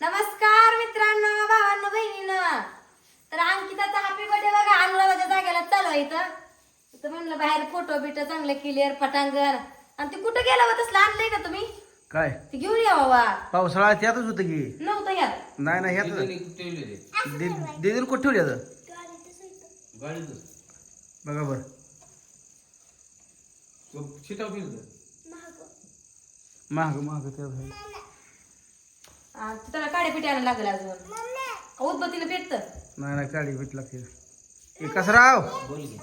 नमस्कार मित्रांनो भावांनो बहिणीनं. तर अंकिताचा हॅपी बर्थडे बघा. अनुरावाच्या जागेला चालू आहे इथं. इथं म्हणलं बाहेर फोटो बिटो चांगले क्लिअर पटांगण. आणि ते कुठं गेला होता तसलं आणलंय का तुम्ही? काय? ते घेऊन या बाबा. पावसाळा त्यातच होतं की. नव्हतं यात. नाही नाही ह्यात दिदीला कुठे ठेवली आता? बघा बर. महाग महाग ते आहे. आ, ते त्याला काड्या लागलं अजून. उदबत्तीला पेटतं नाही नाही काळी भेट लागते हे कसं राव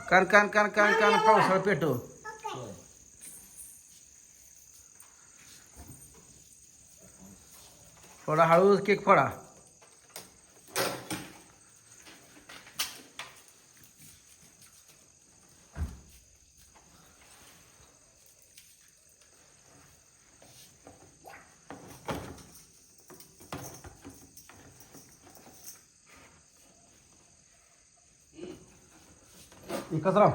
कान कान कान कान कान पावसाळा पेटो थोडा हळूच केक फोडा. कसं राव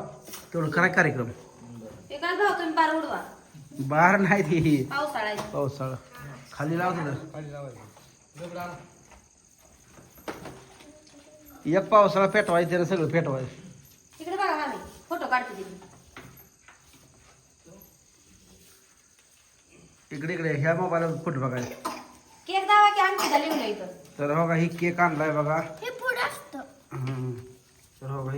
तेवढं करा कार्यक्रम. काय भाऊ तुम्ही पार उडवा. बाहेर नाही ती. पावसाळा पावसाळा. खाली लावतो एक पावसाळा पेटवायचं त्यानं सगळं पेटवायचं. तिकडे बघा आम्ही फ़ोटो काढते तिथे इकडे इकडे ह्या मोबाईलवर फ़ोटो बघायला केक दावा की अंकिता लिहून इथं? तर बघा ही केक आणलाय बघा. हे पुढं असतं. हम्म.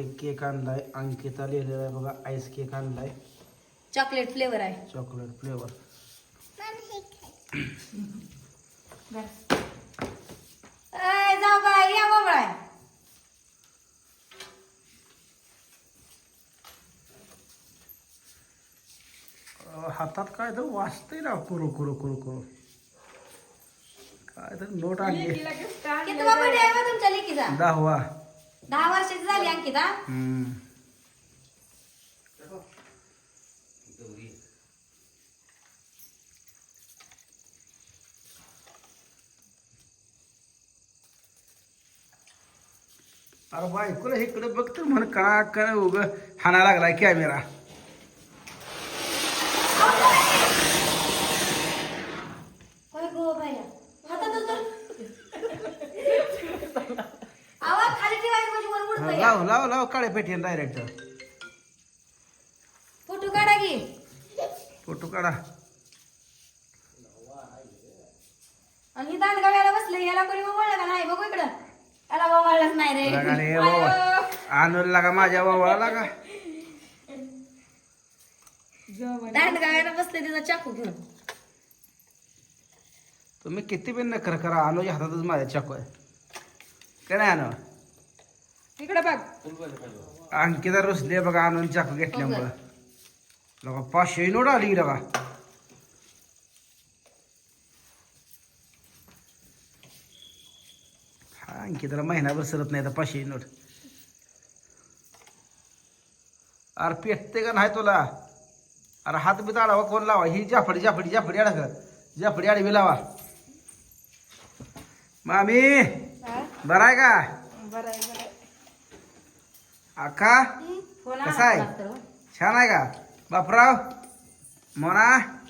ही केक आणलाय. अंकिता लिहिलेला आहे बघा आईस केक आणलाय. चॉकलेट फ्लेवर आहे. चॉकलेट फ्लेवर ए, जाऊ बाय या बाबा हातात काय तर वाचतंय ना कुरू कुरू कुरू कुरू. काय तर नोट आणली. किती तुमच्या लेकीचा? दहावा. दहा वर्षाची झाली अंकिता हम्म. अरे बायकोला इकडे बघ तर म्हण कणा कण उग हाना लागलाय कॅमेरा होय गो बाया हातातच तर आवाज खाली ठेवायचं म्हणजे वर उडतं या लाव लाव काळे पेटी डायरेक्ट फोटो काढा की. फोटो काढा. आणि ही दांडगाव्याला बसले याला कोणी ओवाळलं का नाही? बघू इकडं. याला ओवाळलंच नाही लागा रे आयो. आणून लागा माझ्या लागा. दांडगाव्याला बसले तिचा चाकू घेऊन. तुम्ही किती बिन नखर करा अनुच्या हातातच माझ्या चाकू आहे. काय नाही आणू? इकडे बघ. अंकिता रुसले बघा आणून चाकू घेतल्यामुळं. लगा पाचशे नोट आली लगा हा अंकिताला महिनाभर सरत नाही तर पाचशे नोट. अरे पेटते का नाही तुला? अरे हात बी आडावा कोण लावा? ही जाफडी जाफडी जाफडी आडा का जाफडी आडवी लावा. मामी बरं आहे का? अक्का फोन कसा आहे? छान आहे का? बापराव मोना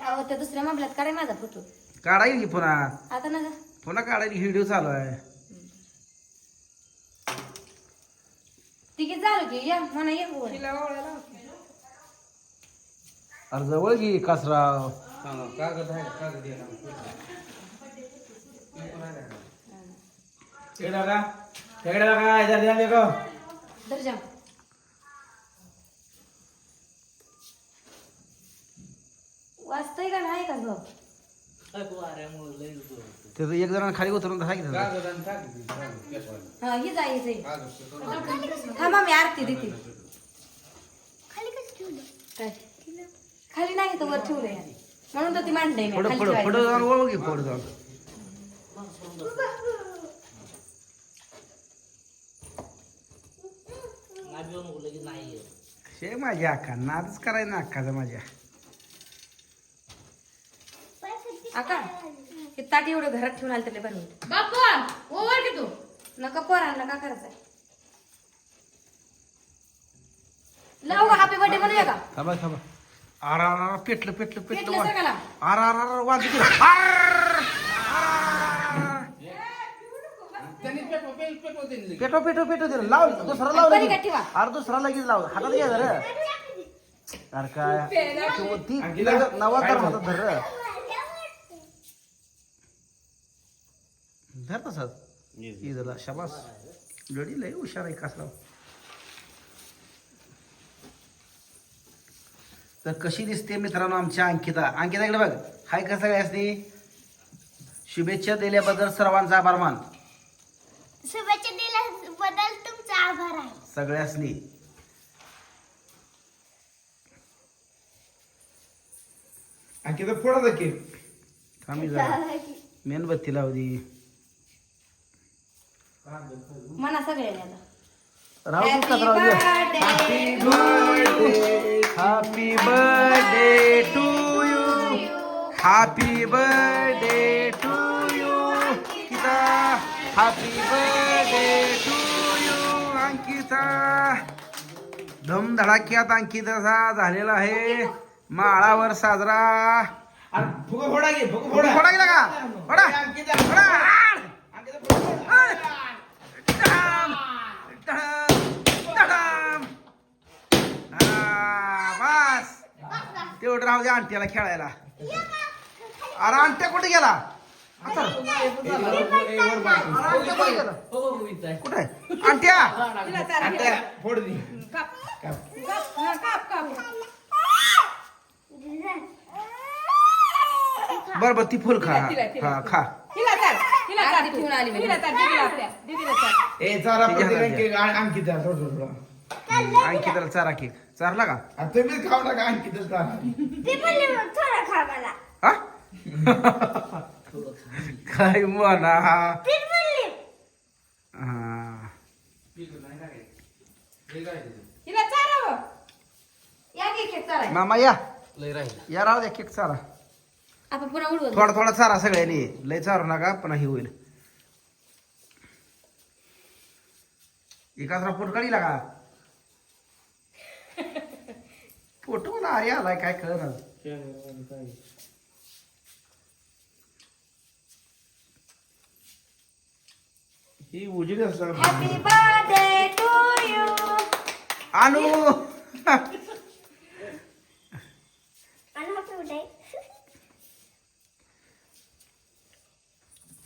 अहो त्या दुसऱ्या मोबाईलात काढाय माझा फोटो. काढा येईल की पुन्हा. आता ना ग. पुन्हा काढायला व्हिडिओ चालू आहे. तिकीट झालं की? या म्हणा ये. अरे जवळ घे कसराव. धर जा वाचतंय का नाही का गं? त्याचं एक जण खाली उतरून सांगितलं हा ही जा ही जा थांबा मी आरती देते. काय? खाली नाही तर वर ठेवलंय म्हणून तर ती मांडलंय मी पुढं खाली पुढं पुढं ठेवायला. जाऊन. पुढं शे माझ्या अक्का? नादच करायचं ना अक्काचा माझ्या. आका हे ताट एवढं घरात ठेवून आलं तरी बनवून. बाप्पा ओवर की तू? नका पोरांना का करायचंय लाव हॅपी बर्थडे म्हणूया का? थांबा थांबा. आरा आरा पेटलं पेटलं पेटलं पेटलं सगळ्याला आरा आरा आरा वाजू दे. आर! आर! पेटो पेटो पेटो दिलं लाव दुसरा लाव पलीकडे लगेच. ठेवा. अरे दुसरा लगेच लाव. हातात घ्या जरा. अरे काय? तू ती नवा तर हातात धर रे. धर तसाच ईदला शाबास गडी लय हुशार आहे कसला तर कशी दिसते मित्रांनो आमच्या अंकिता? अंकिता इकडे बघ. हाय कसं काय असते? शुभेच्छा दिल्याबद्दल सर्वांचा आभार मान. शुभेच्छा दिल्याबद्दल तुमचा आभार आहे. सगळ्यासनी अंकिता फोडा की थांबी मेणबत्ती लावू दे म्हणा सगळ्यांना happy birthday to you happy birthday to you Ankita happy birthday to you Ankita धमधडाक्यात अंकिताचा झालेला आहे. माळावर साजरा. फोडा की फुगा फोडा. फोडा गेला का? फोडा. अंकिता फोडा. बस तेवढं राहू दे आंट्याला खेळायला अरे आंट्या कुठे गेला आता कुठे गेला कुठे आंट्या फोड बर बर ती फुल खा. हा खा. हिला चाल. चाल. ठेवून आली चाल चाल. ए चारा थोडं थोडं थोडं. अंकिताला चारा केक चारला का? आता तुम्हीच खाऊ नका अंकिता चारा. ते म्हणले मग थोडं खा मला. हा? काय म्हणा? ते म्हणले हा. हिला चालावं या की केक चालाय मामा या. या राहू द्या केक चारा. आपण पुन्हा उडवत. थोडा थोडा चारा सगळ्यांनी. लय चारू नका पण हे होईल. एकाच पोट काढीला का फोटो मला अरे आलाय काय कळणार ही उजेड असतात हॅपी बर्थडे टू यू आणू.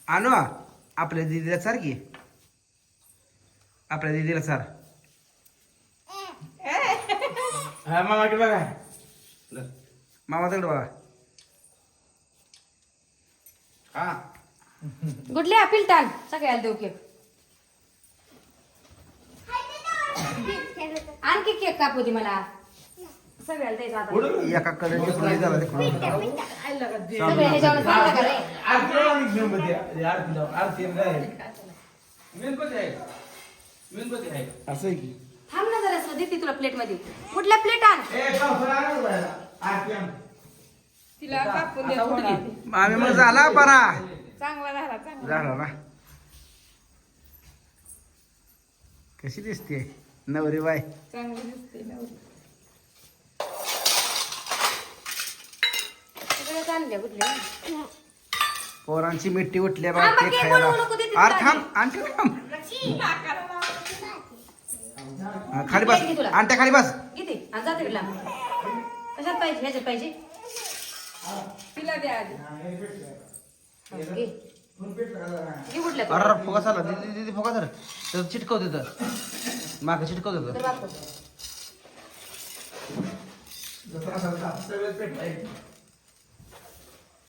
आणि आपल्या दिदीला की आपल्या दिदीला चार हा मामाकडे बघा मामा तिकडे बघा हा गुडले अपील टान सगळ्याला देऊ केक आणखी केक कापू दे मला सगळ्याला द्यायचा आता एका कडेने फुली झाला तिकडून सगळे ह्याच्यावर सांगा का रे आरती लावा की मेणबत्ती. आरती लावा. असं आहे की? थांब ना जरा देते तुला प्लेटमध्ये कुठल्या प्लेट आण? ए पावसाळा आणू बाहेर. आरती आण. तिला कापून दे थोडा. आम्ही मग झाला परा. चांगला झाला चांगला. झाला ना. कशी दिसते नवरी बाय चांगली दिसते नवरी. सगळ्याच आणल्या कुठल्या पोरांची मिट्टी उठल्या थांब बा बा, केक केक खायला. बनवू नको, दे तिला. अरे थांब आणखी थांब. हा, खाली बस. घे तुला. आणत्या खाली बस. किती आणि जाते तिला कशात पाहिजे? ह्याच्यात पाहिजे. तिला द्या आधी. हा, घे. घे कुठल्या अरे फोकस आला दीदी दीदी फोकस आला तर चिटकव देतं माग चिटकव तर देतं जसं